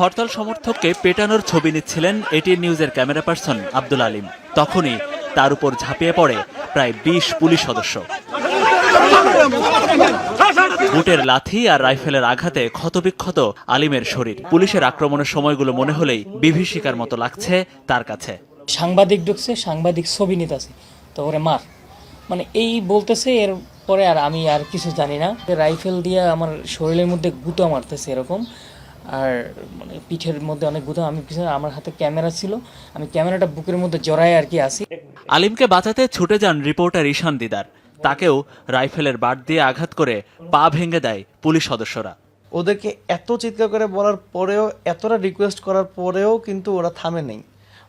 হরতাল সমর্থককে পেটানোর ছবি নিচ্ছিলেন এটিএন নিউজের ক্যামেরা পার্সন আব্দুল আলিম। তখনই তার উপর ঝাঁপিয়ে পড়ে প্রায় বিশ পুলিশ সদস্য। বুটের লাথি আর রাইফেলের আঘাতে ক্ষতবিক্ষত আলিমের শরীর। পুলিশের আক্রমণের সময়গুলো মনে হলেই বিভীষিকার মতো লাগছে তার কাছে। সাংবাদিক ঢুকছে, সাংবাদিক ছবি নিতেছে, তো ওরে মার। মানে এই বলতেছে এর পরে আর আমি আর কিছু জানি না। রাইফেল দিয়ে আমার শরীরের মধ্যে গুঁতো মারতেছে এরকম। আর মানে পিঠের মধ্যে অনেক গুঁতো আমি পিছনে আমার হাতে ক্যামেরা ছিল। আমি ক্যামেরাটা বুকের মধ্যে জড়ায় আর কি আসি আলিমকে বাঁচাতে ছুটে যান রিপোর্টার ঈশান দিদার। তাকেও রাইফেলের বাট দিয়ে আঘাত করে পা ভেঙে দেয় পুলিশ সদস্যরা। ওদেরকে এত চিৎকার করে বলার পরেও এতটা রিকোয়েস্ট করার পরেও কিন্তু ওরা থামে নেই।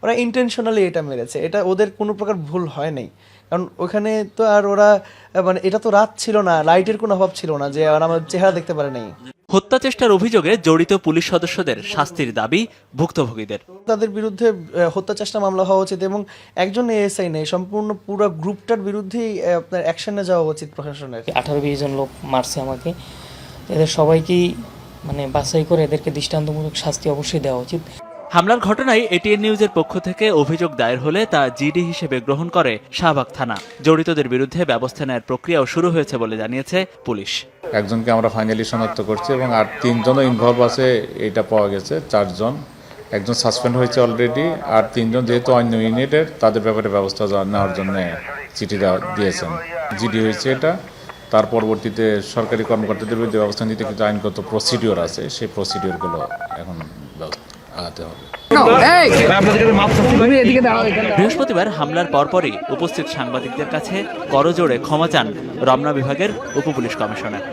ওরা ইন্টেনশনালি এটা মেরেছে। এটা ওদের কোনো প্রকার ভুল হয় নাই। কারণ ওখানে তো আর ওরা মানে এটা তো রাত ছিল না লাইটের কোনো অভাব ছিল না যে আমার চেহারা দেখতে পারে নাই। হত্যা চেষ্টার অভিযোগে জড়িত পুলিশ সদস্যদের শাস্তির দাবি ভুক্তভোগীদের। তাদের বিরুদ্ধে হত্যা চেষ্টা মামলা হওয়া উচিত এবং একজন এএসআই নেই সম্পূর্ণ পুরো গ্রুপটার বিরুদ্ধেই আপনার অ্যাকশনে যাওয়া উচিত প্রশাসনের। আঠারো বিশ জন লোক মারছে আমাকে। এদের সবাইকেই মানে বাছাই করে এদেরকে দৃষ্টান্তমূলক শাস্তি অবশ্যই দেওয়া উচিত। হামলার ঘটনায় এটিএন নিউজের পক্ষ থেকে অভিযোগ দায়ের হলে তা জিডি হিসেবে গ্রহণ করে শাহবাগ থানা। জড়িতদের বিরুদ্ধে ব্যবস্থা নেওয়ার প্রক্রিয়াও শুরু হয়েছে বলে জানিয়েছে পুলিশ। একজনকে আমরা ফাইনালি শনাক্ত করছি এবং আর তিনজনও ইনভলভ আছে, এটা পাওয়া গেছে, চারজন। একজন সাসপেন্ড হয়েছে অলরেডি আর তিনজন যেহেতু অন্য ইউনিটের তাদের ব্যাপারে ব্যবস্থা নেওয়ার জন্য চিঠি দিয়েছেন। জিডি হয়েছে এটা। তার পরবর্তীতে সরকারি কর্মকর্তাদের বিরুদ্ধে ব্যবস্থা নিতে কিছু আইনগত প্রসিডিওর আছে, সেই প্রসিডিওরগুলো এখন বৃহস্পতিবার হামলার পরপরই উপস্থিত সাংবাদিকদের কাছে করজোড়ে ক্ষমা চান রমনা বিভাগের উপপুলিশ কমিশনার।